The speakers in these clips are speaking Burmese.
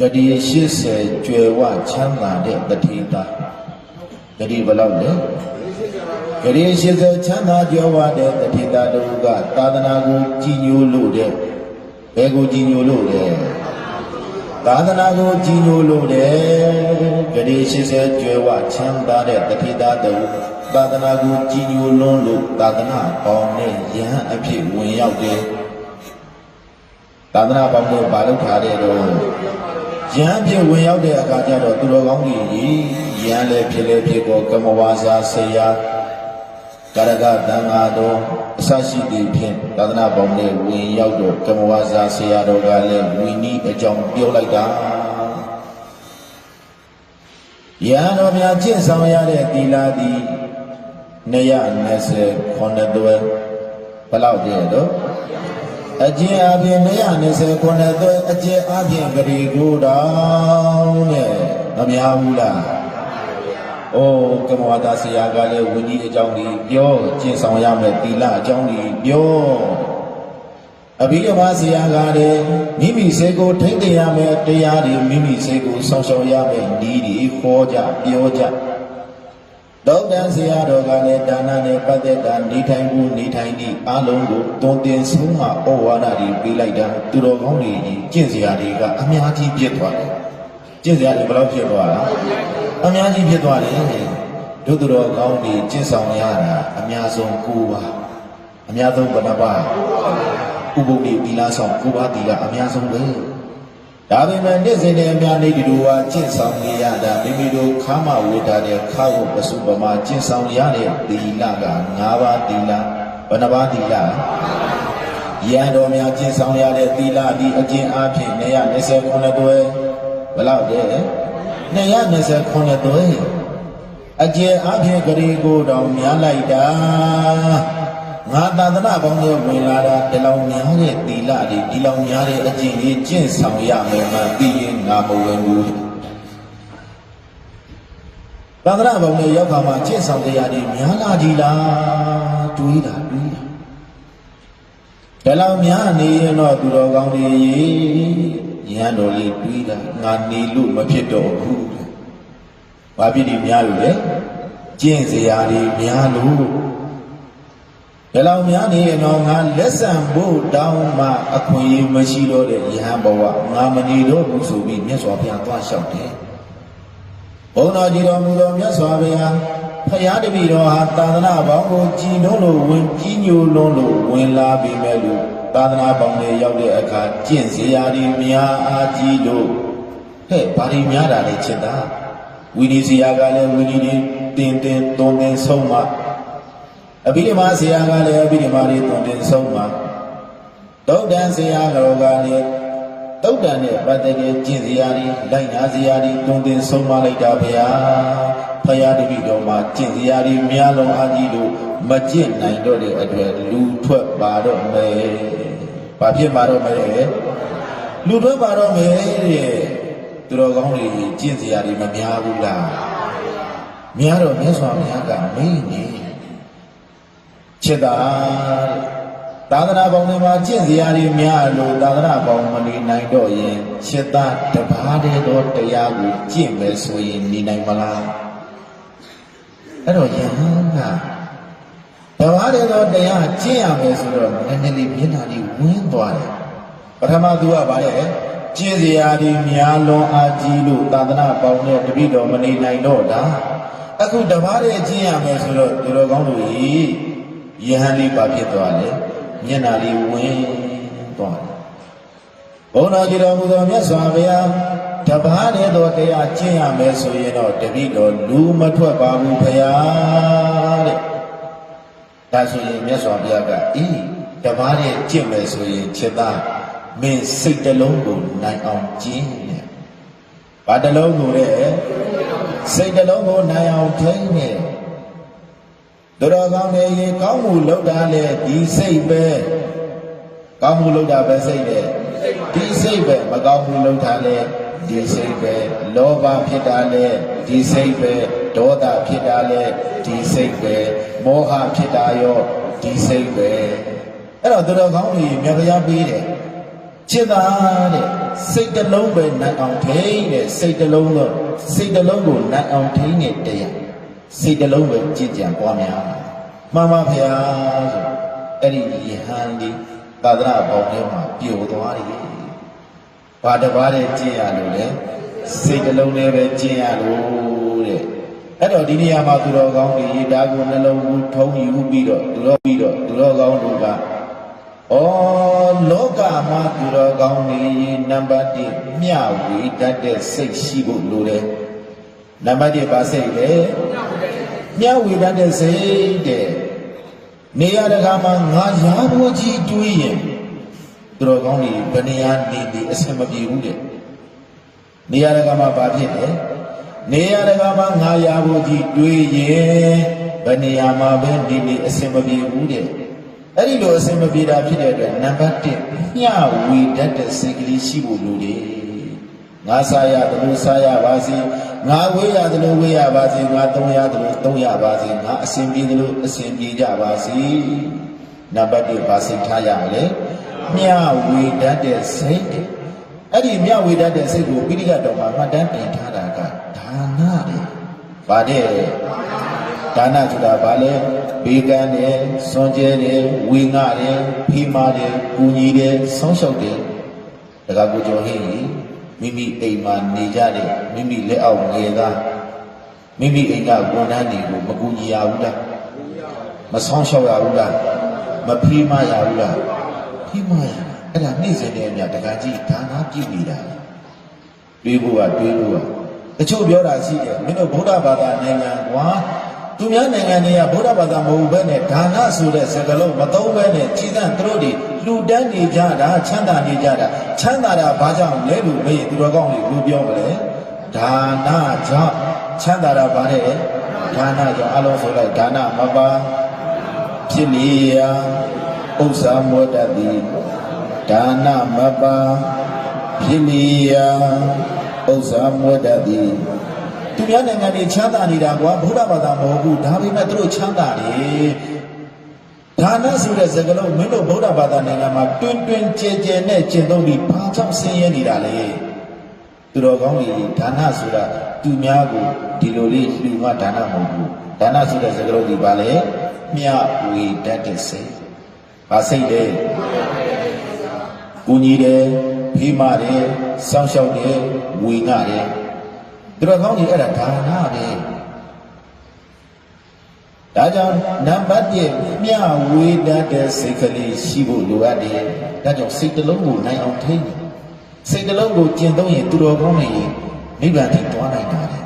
ဂတိ80ကျွယ်ဝချမ်းသာတဲ့တတိသားဂတိဘယ်လောက်လဲဂတိ80ချမ်းသာကျွယ်ဝတဲ့တတိသားတို့ကသာသနာကိုကြည်ညိုလို့တဲ့ဘယ်ကိုကြည်ညိုလို့လဲသာသနာကိုကြည်ညိုလို့တဲ့ဂတိ80ကျွယ်ဝချမ်းသာတဲ့တတိသားတို့သာသနာကိုကြည်ညိုလွန်းလို့သာသနာပေါင်းနဲ့ယဟန်အဖြစ်ဝင်ရောက်တယ်သာသနာပေါင်းနဲ့ဘာလို့ထားတဲ့တော့ ရဟန်းဖြစ်ဝင်ရောက်တဲ့အခါကျတော့သူတော်ကောင်းကြီးရဟန်းလည်းဖြစ်လည်းဖြစ်ကိုကမဝါစာဆေယကာရကတန်ဃာတော်အစရှိသည့်ဖြင့်သာသနာပေါင်းနဲ့ဝင်ရောက်တော့ကမဝါစာဆေယတော်ကလည်းဝီနီးအကြောင်းပြောလိုက်တာရဟန်းတော်များကျင့်ဆောင်ရတဲ့သီလသည်220ခုနှစ်သွဲဘယ်လောက်ပြည့်တော့ အကျဉ်အပြင်220ခုနှစ်သွဲအကျဉ်အပြင်ဂရီကိုတောင်းနဲ့မများဘူးလား။အိုးကမ္မဝါဒဆရာကလည်းဝင်းကြီးအကြောင်းကြီးပြောကျင့်ဆောင်ရမယ်သီလအကြောင်းကြီးပြောအဘိဓမ္မာဆရာကလည်းမိမိစိတ်ကိုထိမ့်တင်ရမယ်တရားတွေမိမိစိတ်ကိုစောင့်ရှောက်ရမယ်ဤဒီခေါ်ကြပြောကြ ဒေါက်တန်ဆရာတော်ကလည်းဒါနနဲ့ပတ်သက်တာနေထိုင်မှုနေထိုင်သည့်အလုံးကိုတွင်တင်ဆုံးမှဩဝါဒတွေပေးလိုက်တာသူတော်ကောင်းတွေကျင့်စရာတွေကအများကြီးပြစ်သွားတယ်ကျင့်စရာတွေဘယ်လောက်ဖြစ်သွားလဲအများကြီးဖြစ်သွားတယ်ဒုသူတော်ကောင်းတွေကျင့်ဆောင်ရတာအများဆုံး၉ပါးအများဆုံးဘယ်နှပါးဥပုပ်တိသီလဆောင်၉ပါးသီလအများဆုံးပဲ ဒါပေမဲ့နေ့စဉ်နဲ့အများနေဒီလိုဟာကျင့်ဆောင်နေရတာမိမိတို့ခါမဝေတာတဲ့ခါဝပစုပမာကျင့်ဆောင်ရတဲ့သီလက၅ပါးသီလဘယ်နှပါးသီလရန်တော်များကျင့်ဆောင်ရတဲ့သီလဒီအကျင့်အဖြစ်229တွဲဘယ်လောက်တဲ့229တွဲအကျင့်အဖြစ်ဂရီကိုတောင်များလိုက်တာ ငါသာသနာပေါင်းတွေဝင်လာတာဒီလောင်များတဲ့သီလတွေဒီလောင်များတဲ့အကျင့်ကြီးကျင့်ဆောင်ရမယ်မှသိရင်ငါမဝင်ဘူးသာသနာပေါင်းတွေရောက်ခါမှာကျင့်ဆောင်တရားတွေများလာကြည်လားတွေးတာတွေးတာဒီလောင်များနေရင်တော့သူတော်ကောင်းတွေရဟန်းတော်လေးတွေးတာငါနေလို့မဖြစ်တော့ဘူးတဲ့ဘာဖြစ်ဒီများလို့လဲကျင့်စရာတွေများလို့ ဘယ်လောက်များနေရင်တော့ငါလက်ဆံဖို့တောင်းမှအခွင့်အရေးမရှိတော့တဲ့ယဟန်ဘဝငါမနေတော့ဘူးဆိုပြီးမြတ်စွာဘုရားသွားလျှောက်တယ်ဘုန်းတော်ကြီးတော်မူသောမြတ်စွာဘုရားဖရာတပည့်တော်ဟာသာသနာပေါင်းကိုကြည်လုံးလို့ဝင်ကြီးညိုလုံးလို့ဝင်လာပြီမဲ့လို့သာသနာပေါင်းတွေရောက်တဲ့အခါကျင့်စရာတွေများအားကြီးလို့ဟဲ့ဘာတွေများတာလဲချစ်တာဝီဒီစရာကလည်းဝီဒီတွေတင်တင်သွန်တင်ဆုံးမှ အဘိဓမ္မာဆရာကလည်းအဘိဓမ္မာတွေသွန်တင်ဆုံးမှာသုတ်တန်ဆရာတော်ကလည်းသုတ်တန်နဲ့ပတ်သက်တဲ့ကျင့်စရာတွေလိုက်နာစရာတွေသွန်တင်ဆုံးမလိုက်တာဗျာဖရာတပည့်တော်မှာကျင့်စရာတွေများလုံးအားကြီးလို့မကျင့်နိုင်တော့တဲ့အတွက်လူထွက်ပါတော့မယ်။ဘာဖြစ်ပါတော့မလဲ။လူထွက်ပါတော့မယ်တဲ့။သူတော်ကောင်းတွေကျင့်စရာတွေမများဘူးလား။များတော့မြတ်စွာဘုရားကမင်းကြီး ချစ်တာသာသနာပေါင်းတွေမှာကျင့်စရာတွေများလို့သာသနာပေါင်းမနေနိုင်တော့ရင်ချစ်တာတပါးတည်းသောတရားကိုကျင့်မယ်ဆိုရင်နေနိုင်မလားအဲ့တော့ယဟန်ကတပါးတည်းသောတရားကျင့်ရမယ်ဆိုတော့နည်းနည်းလေးမျက်နှာလေးဝင်းသွားတယ်ပထမသူကဗါလဲကျင့်စရာတွေများလွန်အားကြီးလို့သာသနာပေါင်းနဲ့တပိတော်မနေနိုင်တော့တာအခုတပါးတည်းကျင့်ရမယ်ဆိုတော့သူတော်ကောင်းတို့ကြီး ယဟန်လေးပါဖြစ်သွားတယ်မျက်နှာလေးဝင်းသွားတယ်ဘုန်းတော်ကြီးတော်မူသောမြတ်စွာဘုရားတပါးတည်းသောတရားကျင့်ရမယ်ဆိုရင်တော့တပိတော်လူမထွက်ပါဘူးဘုရားတဲ့ဒါဆိုရင်မြတ်စွာဘုရားကအေးတပါးတည်းကျင့်မယ်ဆိုရင်ချက်သားမင်းစိတ်တလုံးကိုနိုင်အောင်ကျင့်တဲ့ဘာတလုံးကိုတဲ့စိတ်တလုံးကိုနိုင်အောင်ထိန်းတဲ့ သူတော်ကောင်းတွေရေကောင်းမှုလုပ်တာလေဒီစိတ်ပဲကောင်းမှုလုပ်တာပဲစိတ်တဲ့ဒီစိတ်ပဲမကောင်းမှုလုပ်တာလေဒီစိတ်ပဲလောဘဖြစ်တာလေဒီစိတ်ပဲဒေါသဖြစ်တာလေဒီစိတ်ပဲမောဟဖြစ်တာရောဒီစိတ်ပဲအဲ့တော့သူတော်ကောင်းတွေမြတ်ဗျာပေးတယ်จิตသားတဲ့စိတ်တစ်လုံးပဲနတ်အောင်ထိန်းတဲ့စိတ်တစ်လုံးတော့စိတ်တစ်လုံးကိုနတ်အောင်ထိန်းတဲ့တရား စိတ်တစ်လုံးပဲကြည်ကြံပွားများမှန်ပါဗျာဆိုအဲ့ဒီယဟန်ဒီသာသနာပေါင်းထဲမှာပျော်သွားတယ်ဘာတစ်ပါးတဲ့ကြည်ရလို့လဲစိတ်တစ်လုံးနဲ့ပဲကြည်ရလို့တဲ့အဲ့တော့ဒီနေရာမှာသူတော်ကောင်းတွေဒါကိုနှလုံးဘူးထုံးယူပြီးတော့သူတော်ပြီးတော့သူတော်ကောင်းတို့ကဩလောကမှာသူတော်ကောင်းနေနံပါတ်1မျှဝေတတ်တဲ့စိတ်ရှိဖို့လိုတယ် နံပါတ်1ပါစိတ်လေမျှဝေတတ်တဲ့စိတ်တဲ့နေရတကာမှာငါရာဖို့ကြီးတွေးရင်သူတော်ကောင်းတွေဘယ်နေရာနေနေအဆင်မပြေဘူးတဲ့နေရတကာမှာဘာဖြစ်လဲနေရတကာမှာငါရာဖို့ကြီးတွေးရင်ဘယ်နေရာမှာပဲနေနေအဆင်မပြေဘူးတဲ့အဲ့ဒီလိုအစင်မပြေတာဖြစ်တဲ့အတွက်နံပါတ်1မျှဝေတတ်တဲ့စိတ်ကလေးရှိဖို့လိုတယ်ငါစားရတယ်လို့စားရပါစေ ငါဝေးရတယ်လို့ဝေးရပါစေငါသုံးရတယ်လို့သုံးရပါစေငါအစင်ပြေတယ်လို့အစင်ပြေကြပါစေနံပါတ်1ပါစိတ်ထားရမလဲမျှဝေတတ်တဲ့စိတ်တဲ့အဲ့ဒီမျှဝေတတ်တဲ့စိတ်ကိုပိဋကတော်မှာမှတ်တမ်းတင်ထားတာကဒါနလေဗါတဲ့ဒါနဆိုတာဘာလဲဘေကန်းတယ်စွန်ကျဲတယ်ဝေငှတယ်ဖိမာတယ်ကူညီတယ်ဆောင်းလျှောက်တယ်ဒါကကိုကျော်ဟင်းကြီး မိမိအိမ်မှာနေကြတဲ့မိမိလက်အောက်ငယ်သားမိမိအိမ်ကဝန်ထမ်းတွေကိုမကူညီရဘူးလားမဆောင်းလျှောက်ရဘူးလားမဖိမာရဘူးလားဖိမာရအဲ့ဒါနေ့စဉ်နဲ့အမြတကကြီးဒါနပြုနေတာတွေးဖို့ကတွေးဖို့ကတချို့ပြောတာရှိတယ်မင်းတို့ဗုဒ္ဓဘာသာနိုင်ငံကွာ သူများနိုင်ငံတွေကဗုဒ္ဓဘာသာမဟုတ်ဘဲနဲ့ဒါနဆိုတဲ့စကားလုံးမသုံးဘဲနဲ့ကြီးစံသူတို့တွေလူတန်းနေကြတာချမ်းသာနေကြတာချမ်းသာတာဘာကြောင့်လဲလို့မေးသူတော်ကောင်းတွေဘယ်ပြောမလဲဒါနကြောင့်ချမ်းသာတာဘာလဲဒါနကြောင့်အလုံးဆိုလိုက်ဒါနမပါဖြစ်လျာဥစ္စာမောတတ်သည်ဒါနမပါဖြစ်လျာဥစ္စာမောတတ်သည် သူများနိုင်ငံတွေချမ်းသာနေတာကွာဗုဒ္ဓဘာသာမဟုတ်ဘူးဒါပေမဲ့သူတို့ချမ်းသာတယ်ဒါနဆိုတဲ့စကားလုံးမင်းတို့ဗုဒ္ဓဘာသာနိုင်ငံမှာတွင်တွင်ကြဲကြဲနဲ့ကျင့်သုံးပြီးဘာကြောင့်ဆင်းရဲနေတာလဲသူတော်ကောင်းတွေဒါနဆိုတာသူများကိုဒီလိုလေးလူကဒါနမဟုတ်ဘူးဒါနဆိုတဲ့စကားလုံးဒီပါလေမြဝေတတ်တဲ့စိတ်ဘာစိတ်လဲကိုကြီးတယ်ဖိမတယ်စောင့်ရှောက်တယ်ဝေငှတယ် သူတော်ကောင်းကြီးအဲ့ဒါဒါနပဲဒါကြောင့်နံပါတ်1မျှဝေတတ်တဲ့စိတ်ကလေးရှိဖို့လိုအပ်တယ်ဒါကြောင့်စိတ်တစ်လုံးကိုနိုင်အောင်ထိန်းတယ်စိတ်တစ်လုံးကိုကျင့်သုံးရင်သူတော်ကောင်းတွေနိဗ္ဗာန်ထိသွားနိုင်တာလေ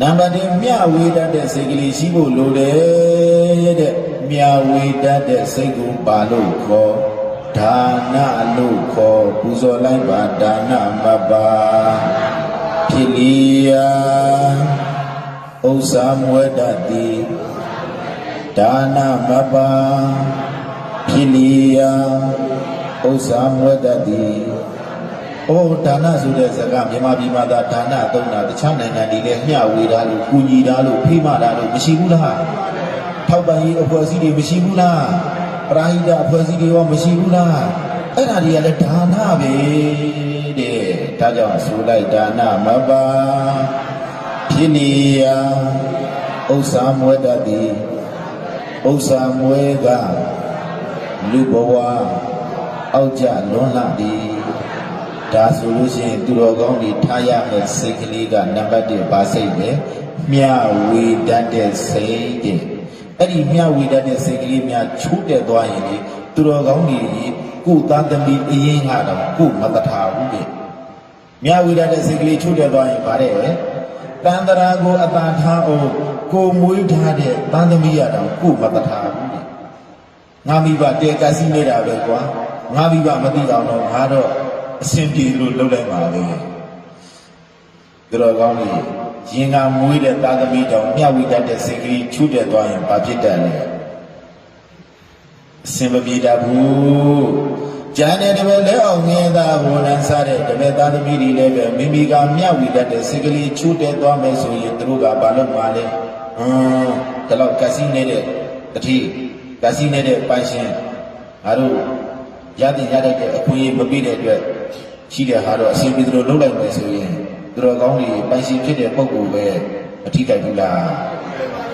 နံပါတ်2မျှဝေတတ်တဲ့စိတ်ကလေးရှိဖို့လိုတယ်တဲ့မျှဝေတတ်တဲ့စိတ်ကိုပါလို့ခေါ်ဒါနလို့ခေါ်ပူဇော်လိုက်ပါဒါနမပါ ဖြစ်လျာဥစ္စာမွေတတ်သည်ဒါနမပါဖြစ်လျာဥစ္စာမွေတတ်သည်ဩဒါနဆိုတဲ့စကားမြန်မာပြည်မှာသာဒါနသုံးတာတခြားနိုင်ငံတွေလည်းမျှဝေတာလို့ကူညီတာလို့ဖိမတာလို့မရှိဘူးလားထောက်ပံ့ရေးအဖွဲ့အစည်းတွေမရှိဘူးလားပရာဟိတအဖွဲ့အစည်းတွေရောမရှိဘူးလားအဲ့ဒါတွေကလည်းဒါနပဲတဲ့ ဒါကြောင့်ဆိုလိုက်ဒါနမပါဖြစ်နေယဥစ္စာမွေတတ်သည်ဥစ္စာမွေကလူဘဝအောက်ကြလွန်လာသည်ဒါဆိုလို့ရှိရင်သူတော်ကောင်းတွေထားရမယ့်စိတ်ကလေးကနံပါတ်1ပါစိတ်ပဲမြဝေတတ်တဲ့စိတ်တဲ့အဲ့ဒီမြဝေတတ်တဲ့စိတ်ကလေးများချိုးတက်သွားရင်လေသူတော်ကောင်းတွေကိုယ်သားသမီးအရင်ကတော့ကိုယ်မတထားဘူးတဲ့ မြဝေတတ်တဲ့စိတ်ကလေးချိုးတက်သွားရင်ဗါတဲ့တန်တရာကိုအတာထားအောင်ကိုယ်မွေးထားတဲ့တန်သမီးရတော့ကိုယ်မတထားဘူးတဲ့ငါမိဘတဲကစီနေတာပဲကွာငါမိဘမသိအောင်တော့ငါတော့အစဉ်ပြေလို့လုပ်လိုက်ပါလေသူတော်ကောင်းကြီးရင်ကမွေးတဲ့သာသမီတောင်မြဝိတတ်တဲ့စိတ်ကလေးချူးတက်သွားရင်ဘာဖြစ်တတ်လဲအစဉ်မပြေတတ်ဘူး ကျန်တဲ့တပည့်လက်အောင်ငင်းသားဘောလန်စားတဲ့တပည့်သားသမီးတွေလည်းပဲမိမိကမြဝိတတ်တဲ့စိတ်ကလေးချူးတက်သွားမယ်ဆိုရင်သူတို့ကဘာလုပ်မှာလဲဟမ်ဒါတော့ကစီနေတဲ့တတိကစီနေတဲ့ပိုင်ရှင်ငါတို့ရတဲ့ရတဲ့အခွင့်အရေးမပေးတဲ့အတွက်ရှိတဲ့ဟာတော့အစဉ်ပြေသူတို့လုံးလိုက်မယ်ဆိုရင်သူတော်ကောင်းတွေပိုင်ရှင်ဖြစ်တဲ့ပုံကိုပဲမထိခိုက်ဘူးလား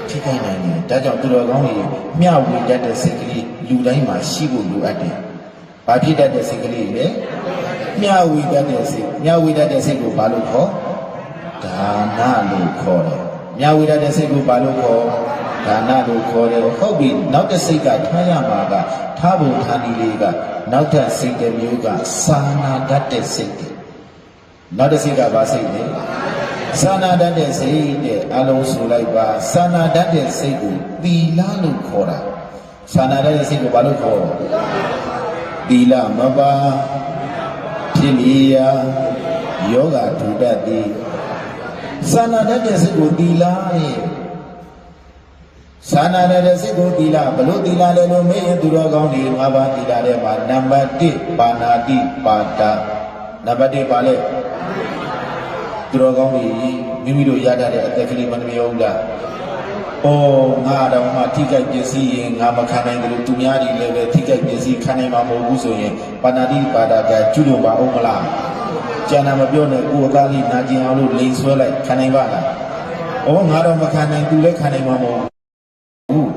ထိခိုက်နိုင်တယ်ဒါကြောင့်သူတော်ကောင်းတွေမျှဝေတတ်တဲ့စိတ်ကလေးလူတိုင်းမှာရှိဖို့လိုအပ်တယ် ဘာဖြစ်တတ်တဲ့စိတ်ကလေးလဲမျှဝေတတ်တဲ့စိတ်မျှဝေတတ်တဲ့စိတ်ကိုဘာလို့ခေါ်ဒါနလို့ခေါ်တယ်မျှဝေတတ်တဲ့စိတ်ကိုဘာလို့ခေါ်ဒါနလို့ခေါ်တယ်ဟုတ်ပြီနောက်တစ်စိတ်ကထားရမှာကထားဖို့ထားနည်းလေးကနောက်တစ်စိတ်တစ်မျိုးကစာနာတတ်တဲ့စိတ်တွေနောက်တစ်စိတ်ကဘာစိတ်လဲစာနာတတ်တဲ့စိတ်တဲ့အလုံးဆိုလိုက်ပါစာနာတတ်တဲ့စိတ်ကိုသီလလို့ခေါ်တာစာနာတတ်တဲ့စိတ်ကိုဘာလို့ခေါ် သီလမပါဖြစ်လျာယောဂထူတတ်သည်စာနာတတ်တဲ့စိတ်ကိုသီလရဲ့သာနာရတဲ့စိတ်ကိုသီလဘလို့သီလလဲလို့မေးရင်သူတော်ကောင်းတွေငါးပါးသီလထဲမှာနံပါတ်1ပါဏာတိပါတာနံပါတ်1ပါလဲသူတော်ကောင်းတွေမိမိတို့ရတတ်တဲ့အသက်ကလေးမနှမြောဘူးလား။ အော်ငါတော့မှထိကြိုက်ပစ္စည်းရင်ငါမခံနိုင်တယ်လို့သူများတွေလည်းပဲထိကြိုက်ပစ္စည်းခံနိုင်မှာမဟုတ်ဘူးဆိုရင်ပါဏာတိပါတာကကျွလွန်ပါအောင်မလား။ကျန်တာမပြောနဲ့ကိုယ်အကားလေးနာကျင်အောင်လို့လိန်ဆွဲလိုက်ခံနိုင်ပါလား။အော်ငါတော့မခံနိုင်သူလည်းခံနိုင်မှာမဟုတ်ဘူးဘူး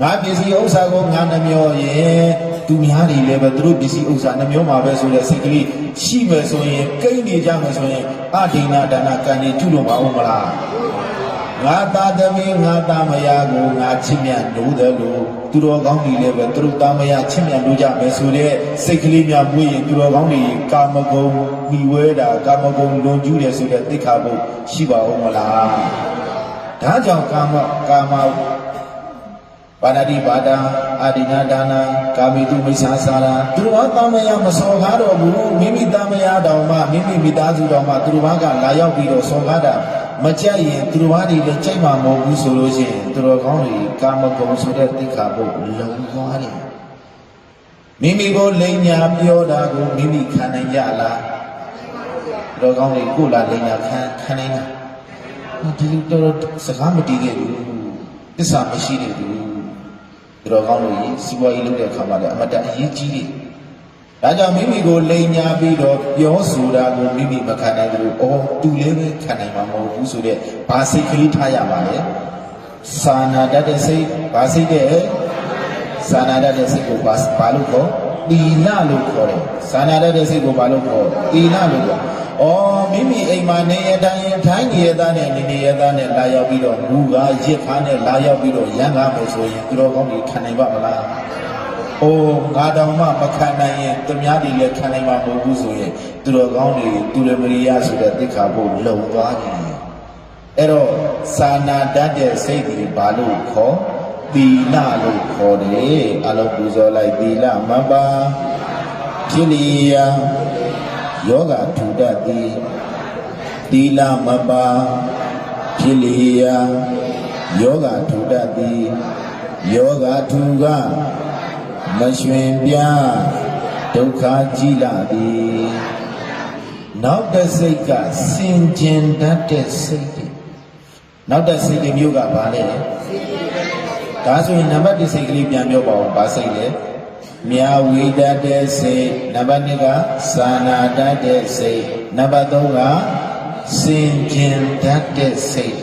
ငါပစ္စည်းဥစ္စာကိုငါနှမျောရင်သူများတွေလည်းပဲသူတို့ပစ္စည်းဥစ္စာနှမျောမှာပဲဆိုတဲ့စိတ်ကလေးရှိမယ်ဆိုရင်ကိန်းနေကြမယ်ဆိုရင်အဒိဏဒါနကံတွေကျွလို့မအောင်မလား ငါသားသမီးငါသားမယားကိုငါချစ်မြတ်လို့တယ်လို့သူတော်ကောင်းတွေလည်းပဲသူတို့သားမယားချစ်မြတ်လို့ကြမယ်ဆိုတဲ့စိတ်ကလေးများမွေးရင်သူတော်ကောင်းတွေကာမဂုဏ်မိဝဲတာကာမဂုဏ်လွန်ကျူးတယ်ဆိုတဲ့သိက္ခာပုရှိပါဦးမလားဒါကြောင့်ကာမကာမပါဏာတိပါဒာအာဒိနာဒါနာကာမိတုမိစ္ဆာစာရာသူတော်ဘာသမယမစောကားတော်ဘူးမိမိသမယတော်မှမိမိမိသားစုတော်မှသူတော်ဘာကလာရောက်ပြီးတော့စောကားတာ မကြိုက်ရင်သူတော်ဘာတွေလည်းကြိုက်မှာမဟုတ်ဘူးဆိုလို့ရှိရင်သူတော်ကောင်းတွေကာမဂုဏ်ဆိုတဲ့တိခါဘုတ်လုံသွားတယ်မိမိကိုလိန်ညာပြောတာကိုမိမိခံနိုင်ကြလားသူတော်ကောင်းတွေကိုယ်လာလိန်ညာခံခံနိုင်လားဒီလိုတော့စကားမတီးခဲ့ဘူးသစ္စာမရှိတဲ့သူသူတော်ကောင်းတို့ကြီးစီးပွားရေးလုပ်တဲ့အခါမှာလည်းအမတန်အရေးကြီးတယ်။ ဒါကြောင့်မိမိကိုလိန်ညာပြီးတော့ပြောဆိုတာကိုမိမိမခံနိုင်ဘူး။အော်သူလည်းပဲခံနိုင်မှာမဟုတ်ဘူးဆိုတဲ့ဘာစိတ်ကလေးထားရပါလဲ။စာနာတတ်တဲ့စိတ်ဘာစိတ်တဲ့စာနာတတ်တဲ့စိတ်ကိုဘာဘာလို့ခေါ်သီလလို့ခေါ်တယ်။စာနာတတ်တဲ့စိတ်ကိုဘာလို့ခေါ်သီလလို့ခေါ်။အော်မိမိအိမ်မှာနေရတိုင်းထိုင်းနေရသားနဲ့နေနေရသားနဲ့လာရောက်ပြီးတော့လူကရစ်ခါနဲ့လာရောက်ပြီးတော့ရန်ကားမယ်ဆိုရင်သူတော်ကောင်းတွေခံနိုင်ပါမလား။ အိုးငါတောင်မှမခံနိုင်ရင်သူများတွေလည်းခံနိုင်မှာမဟုတ်ဘူးဆိုရင်သူတော်ကောင်းတွေသူရမရိယဆိုတဲ့တိခါဖို့လုံသွားတယ်။အဲ့တော့စာနာတတ်တဲ့စိတ်တွေဘာလို့ခေါ်သီလလို့ခေါ်တယ်။အလုံးပူဇော်လိုက်သီလမပါဖြစ်လျာယောဂထူတတ်သည်သီလမပါဖြစ်လျာယောဂထူတတ်သည်ယောဂထူက မရွှင်ပြဒုက္ခကြီးလာသည်နောက်တစ်စိတ်ကစင်ကျင်တတ်တဲ့စိတ်တွေနောက်တစ်စိတ်တစ်မျိုးကဘာလဲဒါဆိုရင်နံပါတ်1စိတ်ကလေးပြန်ပြောပါဦးဘာစိတ်လဲမြာဝိတတ်တဲ့စိတ်နံပါတ်2ကသာနာတတ်တဲ့စိတ်နံပါတ်3ကစင်ကျင်တတ်တဲ့စိတ်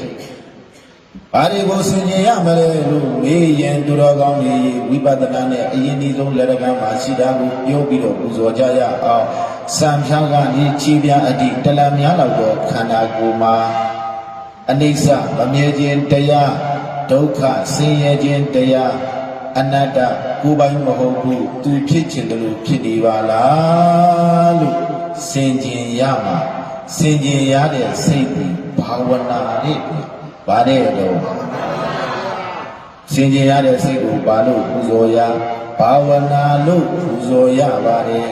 ဘာတွေကိုစင်ကျင်ရမလဲလို့ မေးရင်သူတော်ကောင်းကြီးဝိပဿနာနဲ့အရင်ဒီဆုံးလက်ရကမှာရှိတာကိုပြောပြီးတော့ပူဇော်ကြရအောင်စံဖြောင်းကနေခြေပြားအတိတလများလောက်တော့ခန္ဓာကိုယ်မှာအနိစ္စမမြဲခြင်းတရားဒုက္ခဆင်းရဲခြင်းတရားအနတ္တကိုယ်ပိုင်မဟုတ်ဘူးသူဖြစ်ခြင်းတလို့ဖြစ်နေပါလားလို့စင်ကျင်ရမှာစင်ကျင်ရတဲ့စိတ်ဒီဘာဝနာနဲ့ဗါတဲ့တော့ စင်ကျင်ရတဲ့စိတ်ကိုဘာလို့ပူဇော်ရဘာဝနာလို့ပူဇော်ရပါတယ်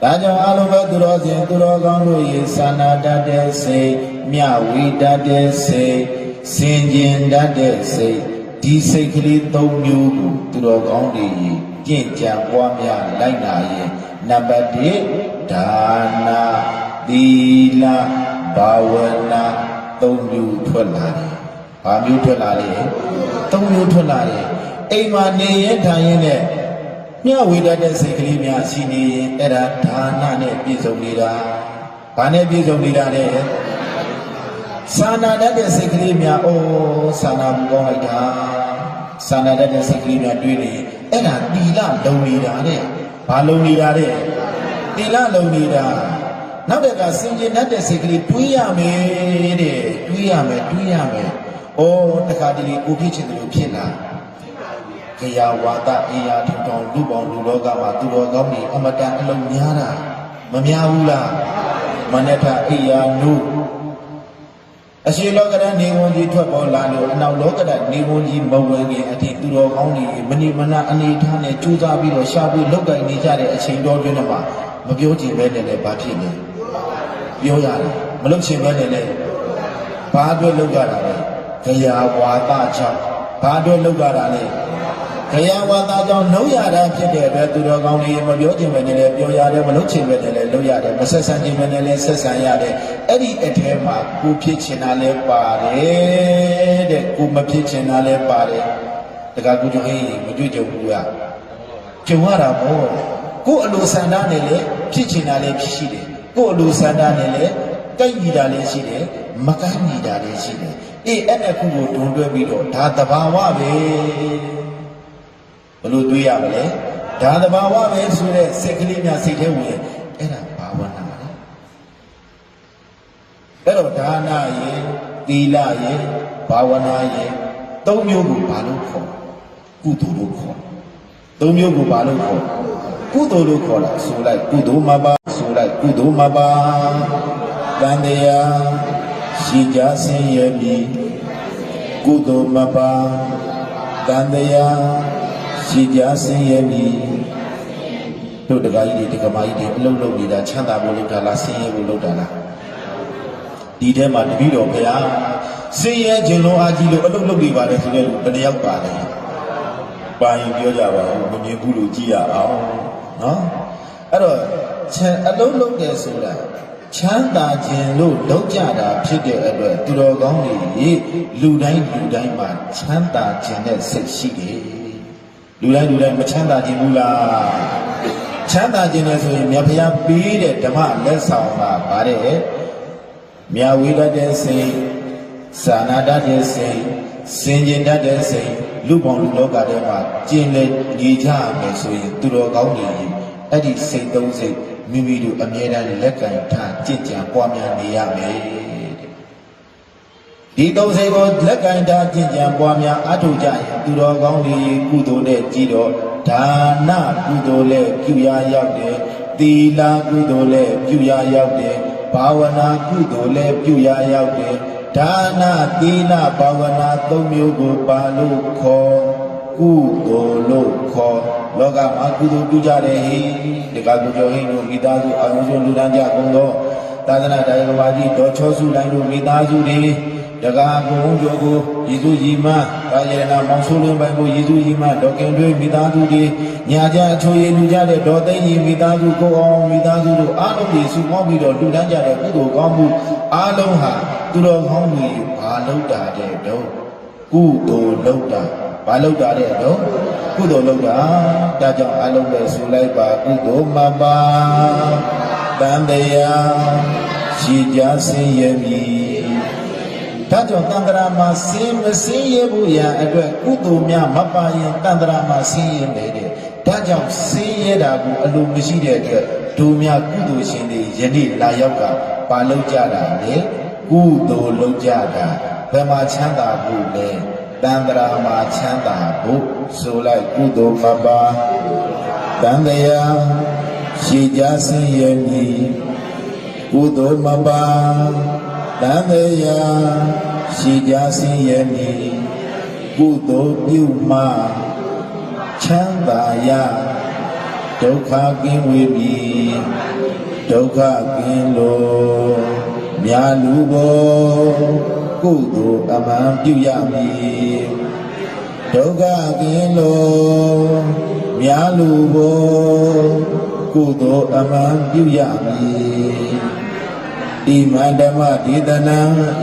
ဒါကြောင့်အလုံးပဲသူတော်စင်သူတော်ကောင်းတို့ရေသာနာတတ်တဲ့စိတ်မြဝီတတ်တဲ့စိတ်စင်ကျင်တတ်တဲ့စိတ်ဒီစိတ်ကလေး၃မျိုးကိုသူတော်ကောင်းတွေကျင့်ကြံပွားများလိုက်နာရင်နံပါတ်1ဒါနာသီလဘာဝနာ၃မျိုးထွက်လာတယ်။ ဘာမျိုးထွက်လာလဲ။၃မျိုးထွက်လာတယ်။အိမ်မှာနေရင်ထိုင်ရင်လည်းမျှဝေတတ်တဲ့စိတ်ကလေးများရှိနေရင်အဲ့ဒါဒါနနဲ့ပြည့်စုံနေတာဘာနဲ့ပြည့်စုံနေတာလဲသာနာတတ်တဲ့စိတ်ကလေးများအိုးသာနာဘူးကောင်းလိုက်တာသာနာတတ်တဲ့စိတ်ကလေးများတွေးနေရင်အဲ့ဒါတီလလုံနေတာတဲ့ဘာလုံနေတာတဲ့တီလလုံနေတာနောက်တက်ကစင်ကျင်တတ်တဲ့စိတ်ကလေးတွေးရမယ်တဲ့တွေးရမယ်တွေးရမယ် အိုးတခါတလေကိုဖြစ်ချင်တယ်လို့ဖြစ်လာကရာဝါဒအေယာထူထောင်လူပေါင်းလူလောကမှာသူတော်ကောင်းတွေအမတန်အလုံးများတာမများဘူးလားမနထအေယာနုအရှိလောကရနေဝန်ကြီးထွက်ပေါ်လာလို့အနောက်လောကရနေဝန်ကြီးမဝင်ခင်အထိသူတော်ကောင်းတွေမဏိမနအနေထားနဲ့ကြိုးစားပြီးတော့ရှာဖွေလောက်ကင်နေကြတဲ့အချိန်တော်တွင်မှာမပြောချင်ပဲနဲ့လည်းဘာဖြစ်လဲပြောရတယ်မလုပ်ချင်ပဲနဲ့လည်းဘာအတွက်လုပ်ရတာလဲ ကရာဝါဒကြောင့်ဘာအတွက်လုပ်ရတာလဲခရဝါသာကြောင့်လုံးရတာဖြစ်တဲ့အတွက်သူတော်ကောင်းတွေမပြောချင်ပဲနဲ့လည်းပြောရတယ်မလုပ်ချင်ပဲနဲ့လည်းလုပ်ရတယ်မဆက်ဆံချင်ပဲနဲ့လည်းဆက်ဆံရတယ်အဲ့ဒီအထဲမှာကိုဖြစ်ချင်တာလည်းပါတယ်တဲ့ကိုမဖြစ်ချင်တာလည်းပါတယ်တခါကူကြောင့်ဟေးမကြွကြုံဘူးကကြုံရတာပေါ့ကိုအလိုဆန္ဒနဲ့လည်းဖြစ်ချင်တာလည်းဖြစ်ရှိတယ်ကိုအလိုဆန္ဒနဲ့လည်းကြိုက်ညီတာလည်းရှိတယ်မကိုက်ညီတာလည်းရှိတယ် အေးအဲ့ဒါခုကိုတွန်းတွဲပြီးတော့ဒါတဘာဝပဲဘလို့တွေးရမလဲဒါသဘာဝပဲဆိုတဲ့စိတ်ကလေးများစိတ်ထဲဝင်ရင်အဲ့ဒါဘာဝနာလဲအဲ့တော့ဒါနရေသီလရေဘာဝနာရေသုံးမျိုးကိုဘာလို့ခေါ်ကုသိုလ်လို့ခေါ်သုံးမျိုးကိုဘာလို့ခေါ်ကုသိုလ်လို့ခေါ်တာဆိုလိုက်ကုသိုလ်မပါဆိုလိုက်ကုသိုလ်မပါတန်တရား ရှိကြဆင်းရဲပြီကုသိုလ်မပါတန်တရားရှိကြဆင်းရဲမည်တို့တကားကြီးတွေတကမာကြီးတွေအလုံးလုံးနေတာချမ်းသာဖို့လုပ်တာလားဆင်းရဲဖို့လုပ်တာလားဒီထဲမှာတပည့်တော်ဘုရားဆင်းရဲခြင်းလုံးအားကြီးလို့အလုံးလုံးနေပါတယ်ဆိုတဲ့လူဘယ်နှယောက်ပါလဲပါရင်ပြောကြပါဦးမမြင်ဘူးလို့ကြည့်ရအောင်နော်အဲ့တော့ချမ်းအလုံးလုံးတယ်ဆိုတာ ချမ်းသာခြင်းလို့လောက်ကြတာဖြစ်တဲ့အတွက်သူတော်ကောင်းတွေလူတိုင်းလူတိုင်းမှာချမ်းသာခြင်းနဲ့စိတ်ရှိတယ်လူတိုင်းလူတိုင်းမချမ်းသာခြင်းဘူးလားချမ်းသာခြင်းလဲဆိုရင်မြတ်ဖျားပေးတဲ့ဓမ္မလက်ဆောင်ကဗါတဲ့မြာဝေတတ်တဲ့စိတ်သာနာတတ်တဲ့စိတ်စင်ကျင်တတ်တဲ့စိတ်လူပေါင်းလူလောကထဲမှာကျင်လေညီကြမယ်ဆိုရင်သူတော်ကောင်းတွေအဲ့ဒီစိတ်သုံးစိတ် မိမိတို့အမြဲတမ်းလက်ကင်ထားကြင်ကြံပွားများနေရမယ်တဲ့ဒီသုံးစိတ်ကိုလက်ကင်တာကျင့်ကြံပွားများအထုကြရင်သူတော်ကောင်းတွေကုသိုလ်နဲ့ကြည်တော်ဒါနကုသိုလ်နဲ့ပြုရာရောက်တယ်သီလကုသိုလ်နဲ့ပြုရာရောက်တယ်ဘာဝနာကုသိုလ်နဲ့ပြုရာရောက်တယ်ဒါနသီလဘာဝနာသုံးမျိုးကိုပါလို့ခေါ် ကုသိုလ်လို့ခေါ်လောကမှာကုသိုလ်ပြုကြတယ်ဟိဒီကကုကျော်ဟိတို့မိသားစုအာရုံစုလူတန်းကြကုန်သောသာသနာတရားဘာကြီးတော်ချောစုတိုင်းတို့မိသားစုတွေတကားဘုံကျော်ကိုယေရှုကြီးမကာယရဏမောင်ဆိုးလင်းပိုင်ကိုယေရှုကြီးမဒေါကင်တွေမိသားစုတွေညာကြအချိုရည်လူကြတဲ့ဒေါ်သိန်းကြီးမိသားစုကိုအောင်မိသားစုတို့အားလုံးတွေစုပေါင်းပြီးတော့လူတန်းကြတဲ့ကုသိုလ်ကောင်းမှုအားလုံးဟာသူတော်ကောင်းတွေဘာလုပ်တာတဲ့တော့ကုသိုလ်လုပ်တာ ဘာလုပ်တာတဲ့တော့ကုသိုလ်လုပ်တာဒါကြောင့်အားလုံးပဲဆိုလိုက်ပါကုသိုလ်မပါတန်တရားရှိကြဆင်းရဲမည် ဒါကြောင့်တန်ត្រာမှာဆင်းမဆင်းရဲဘူးရာအတွက်ကုသိုလ်များမပါရင်တန်ត្រာမှာဆင်းရဲနေတယ်ဒါကြောင့်ဆင်းရဲတာကိုအလိုမရှိတဲ့အတွက်ဒုများကုသိုလ်ရှင်တွေယနေ့လာရောက်ကပါလို့ကြတာလေကုသိုလ်လုပ်ကြတာဘယ်မှာချမ်းသာဖို့လဲ တန်ត្រာမှာချမ်းသာဖို့ဆိုလိုက်ကုသိုလ်မပါတန်တရားရှိကြဆင်းရဲမည်ကုသိုလ်မပါတန်တရားရှိကြစင်ရဲ့မည်ကုသိုလ်ပြုမှချမ်းသာရဒုက္ခကင်းဝေပြီဒုက္ခကင်းလို့ မြာလူဘောကုသိုလ်အမှန်ပြုရမည်ဒုက္ခကင်းလို့မြာလူဘောကုသိုလ်အမှန်ပြုရမည်ဣမန္ဓမ္မဒေသနာ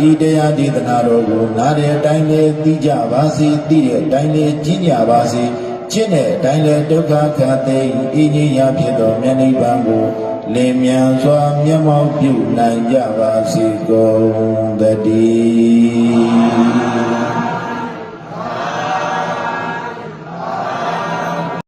ဤတရားဒေသနာတော်ကိုနားတဲ့အတိုင်းလေးသိကြပါစေသိတဲ့အတိုင်းလေးကျင့်ကြပါစေကျင့်တဲ့အတိုင်းလဲဒုက္ခခတ်သိမ်းအင်းကြီးရဖြစ်သောမြတ်နိဗ္ဗာန်ကို လင်မြန်စွာမျက်မှောက်ပြုနိုင်ကြပါစေကုန်တည်း